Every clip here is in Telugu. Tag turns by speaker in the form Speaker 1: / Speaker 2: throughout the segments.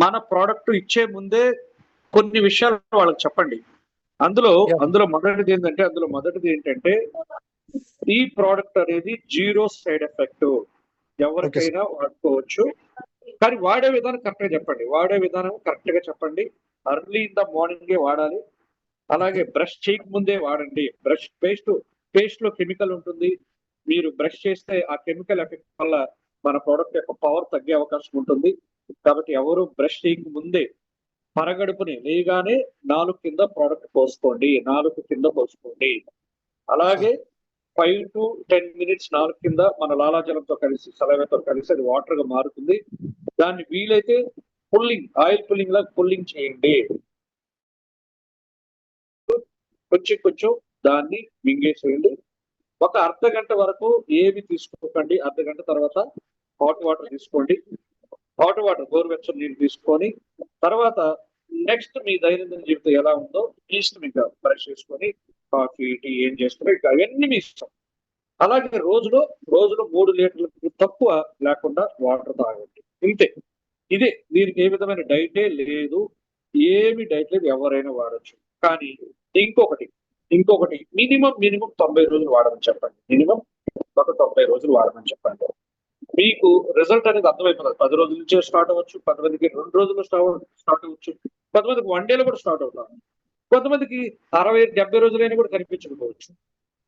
Speaker 1: మన ప్రోడక్ట్ ఇచ్చే ముందే కొన్ని విషయాలు వాళ్ళకి చెప్పండి. అందులో. అందులో మొదటిది ఏంటంటే అందులో మొదటిది ఏంటంటే ఈ ప్రోడక్ట్ అనేది జీరో సైడ్ ఎఫెక్ట్ ఎవరికైనా వాడుకోవచ్చు. కానీ వాడే విధానం కరెక్ట్గా చెప్పండి. వాడే విధానం కరెక్ట్గా చెప్పండి. అర్లీ ఇన్ ద మార్నింగే వాడాలి. అలాగే బ్రష్ చేయక ముందే వాడండి. బ్రష్ పేస్ట్ పేస్ట్లో కెమికల్ ఉంటుంది. మీరు బ్రష్ చేస్తే ఆ కెమికల్ ఎఫెక్ట్ వల్ల మన ప్రోడక్ట్ యొక్క పవర్ తగ్గే అవకాశం ఉంటుంది. కాబట్టి ఎవరు బ్రష్ చేయక ముందే పరగడుపుని లేగానే నాలుగు కింద ప్రోడక్ట్ పోసుకోండి నాలుగు కింద పోసుకోండి. అలాగే ఫైవ్ టు టెన్ మినిట్స్ నాలుగు కింద మన లాలాజలంతో కలిసి సలవేతో కలిసి అది వాటర్గా మారుతుంది. దాన్ని వీలైతే పుల్లింగ్ ఆయిల్ పుల్లింగ్ లా పుల్లింగ్ చేయండి. కొంచెం కొంచెం దాన్ని మింగేసేయండి. ఒక అర్ధ గంట వరకు ఏమి తీసుకోకండి అర్ధ గంట తర్వాత హాట్ వాటర్ తీసుకోండి. హాట్ వాటర్ గోరువెచ్చని నీళ్ళు తీసుకొని తర్వాత నెక్స్ట్ మీ దైనందిన జీవితం ఎలా ఉందో ఈస్ట్ మీకు బ్రష్ చేసుకొని కాఫీ టీ ఏం చేసుకుని ఇంకా అవన్నీ మీ ఇష్టం. అలాగే రోజులో రోజులో మూడు లీటర్లకు తక్కువ లేకుండా వాటర్ తాగండి. ఇంతే. ఇదే దీనికి ఏ విధమైన డైటే లేదు. ఏమి డైట్ లేదు ఎవరైనా వాడచ్చు. కానీ ఇంకొకటి ఇంకొకటి మినిమం మినిమం తొంభై రోజులు వాడమని చెప్పండి. మినిమం ఒక తొంభై రోజులు వాడమని చెప్పండి. మీకు రిజల్ట్ అనేది అర్థమైపోతుంది. పది రోజుల నుంచే స్టార్ట్ అవ్వచ్చు కొంతమందికి రెండు రోజులు స్టార్ట్ స్టార్ట్ అవ్వచ్చు కొంతమందికి వన్ డేలో కూడా స్టార్ట్ అవుతారు కొంతమందికి అరవై డెబ్బై రోజులైనా కూడా కనిపించకపోవచ్చు.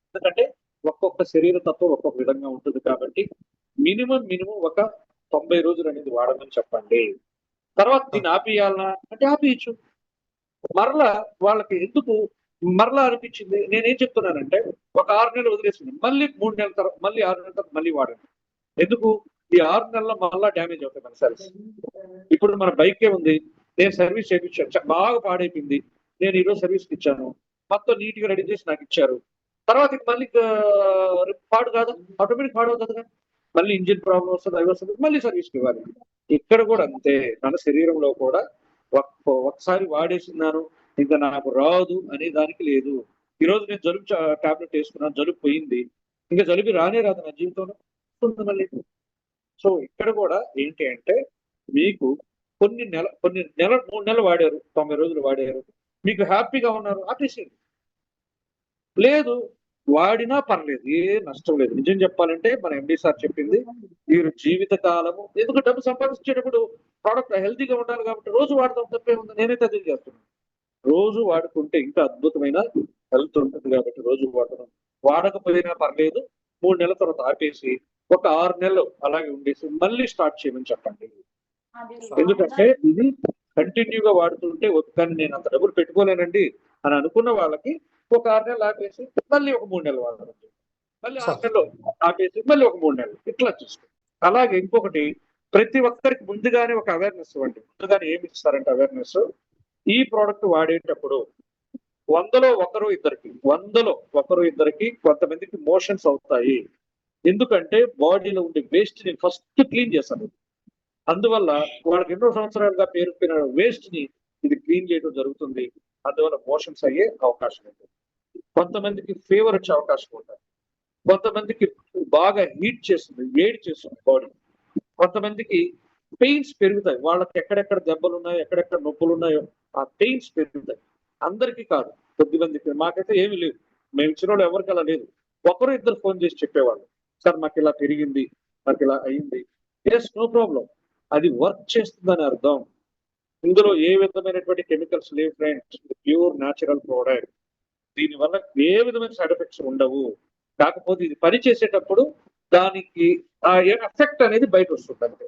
Speaker 1: ఎందుకంటే ఒక్కొక్క శరీర తత్వం ఒక్కొక్క విధంగా ఉంటుంది కాబట్టి మినిమం మినిమం ఒక తొంభై రోజులు అనేది వాడమని చెప్పండి. తర్వాత దీన్ని ఆపేయాలనా అంటే ఆపేయచ్చు. మరలా వాళ్ళకి ఎందుకు మరలా అనిపించింది? నేనేం చెప్తున్నానంటే ఒక ఆరు నెలలు వదిలేసింది. మళ్ళీ మూడు నెలల తర్వాత మళ్ళీ ఆరు నెలల తర్వాత మళ్ళీ వాడండి. ఎందుకు? ఈ ఆరు నెలల్లో మళ్ళా డ్యామేజ్ అవుతాయి మన సెల్స్ ఇప్పుడు మన బైకే ఉంది నేను సర్వీస్ చేయించాను బాగా పాడైపోయింది. నేను ఈరోజు సర్వీస్ ఇచ్చాను. మొత్తం నీట్గా రెడీ చేసి నాకు ఇచ్చారు. తర్వాత మళ్ళీ పాడు కాదు. ఆటోమేటిక్ పాడు అవుతుంది మళ్ళీ ఇంజిన్ ప్రాబ్లం వస్తుంది అవి వస్తుంది. మళ్ళీ సర్వీస్ ఇవ్వాలి. ఇక్కడ కూడా అంతే. మన శరీరంలో కూడా ఒకసారి వాడేసినాను ఇంకా నాకు రాదు అనే దానికి లేదు. ఈ రోజు నేను జలుబు టాబ్లెట్ వేసుకున్నాను జలుబు పోయింది. ఇంకా జలుబు రానే రాదు నా జీవితంలో. వస్తుంది మళ్ళీ సో ఇక్కడ కూడా ఏంటి అంటే మీకు కొన్ని నెల కొన్ని నెల మూడు నెలలు వాడారు తొంభై రోజులు వాడారు. మీకు హ్యాపీగా ఉన్నారు ఆపేసేయండి. లేదు వాడినా పర్లేదు ఏ నష్టం లేదు. నిజం చెప్పాలంటే మన ఎండి సార్ చెప్పింది మీరు జీవిత కాలము ఎందుకు డబ్బు సంపాదించేటప్పుడు ప్రోడక్ట్ హెల్తీగా ఉండాలి కాబట్టి రోజు వాడతాం తప్పే ఉంది నేనైతే అదే చేస్తున్నాను. రోజు వాడుకుంటే ఇంకా అద్భుతమైన హెల్త్ ఉంటుంది కాబట్టి రోజు వాడడం వాడకపోయినా పర్లేదు మూడు నెలల తర్వాత ఆపేసి ఒక ఆరు నెలలు అలాగే ఉండేసి మళ్ళీ స్టార్ట్ చేయమని చెప్పండి. ఎందుకంటే ఇది కంటిన్యూగా వాడుతుంటే "ఓకే, కానీ నేను అంత డబ్బులు పెట్టుకోలేనండి అని అనుకున్న వాళ్ళకి ఒక ఆరు నెలలు ఆపేసి మళ్ళీ ఒక మూడు నెలలు వాడడం. మళ్ళీ ఆరు నెలలు ఆపేసి మళ్ళీ ఒక మూడు నెలలు ఇట్లా చూసుకో అలాగే ఇంకొకటి ప్రతి ఒక్కరికి ముందుగానే ఒక అవేర్నెస్ ఇవ్వండి. ముందుగానే ఏమి ఇస్తారంటే అవేర్నెస్ ఈ ప్రోడక్ట్ వాడేటప్పుడు వందలో ఒకరు ఇద్దరికి వందలో ఒకరు ఇద్దరికి కొంతమందికి మోషన్స్ అవుతాయి. ఎందుకంటే బాడీలో ఉండే వేస్ట్ని ఫస్ట్ క్లీన్ చేస్తాను. అందువల్ల వాళ్ళకి ఎన్నో సంవత్సరాలుగా పేరుకున్న వేస్ట్ని ఇది క్లీన్ చేయడం జరుగుతుంది. అందువల్ల మోషన్స్ అయ్యే అవకాశం ఉంటుంది కొంతమందికి ఫీవర్ వచ్చే అవకాశం ఉంటుంది కొంతమందికి బాగా హీట్ చేస్తుంది వేడి చేస్తుంది బాడీ కొంతమందికి పెయిన్స్ పెరుగుతాయి. వాళ్ళకి ఎక్కడెక్కడ దెబ్బలు ఉన్నాయో ఎక్కడెక్కడ నొప్పులు ఉన్నాయో ఆ పెయిన్స్ పెరుగుతాయి. అందరికీ కాదు. కొద్ది మందికి మాకైతే ఏమీ లేదు. మేము ఇచ్చిన వాళ్ళు ఎవరికి అలా లేదు. ఒకరు ఇద్దరు ఫోన్ చేసి చెప్పేవాళ్ళు. సార్ మాకు ఇలా పెరిగింది మాకు ఇలా అయింది. ఎస్ నో ప్రాబ్లం అది వర్క్ చేస్తుందని అర్థం. ఇందులో ఏ విధమైనటువంటి కెమికల్స్ లేవు ఫ్రెండ్స్ ప్యూర్ న్యాచురల్ ప్రోడక్ట్ దీని వల్ల ఏ విధమైన సైడ్ ఎఫెక్ట్స్ ఉండవు. కాకపోతే ఇది పని చేసేటప్పుడు దానికి ఆ ఎఫెక్ట్ అనేది బయట వస్తుంది అంతే.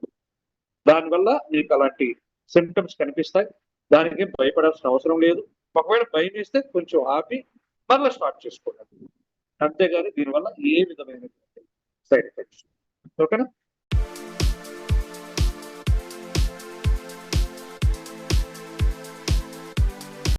Speaker 1: దానివల్ల మీకు అలాంటి సిమ్టమ్స్ కనిపిస్తాయి. దానికి భయపడాల్సిన అవసరం లేదు. ఒకవేళ భయం వేస్తే కొంచెం ఆపి మరలా స్టార్ట్ చేసుకోండి. అంతేగాని దీనివల్ల ఏ విధమైన సైడ్ ఎఫెక్ట్స్ ఓకేనా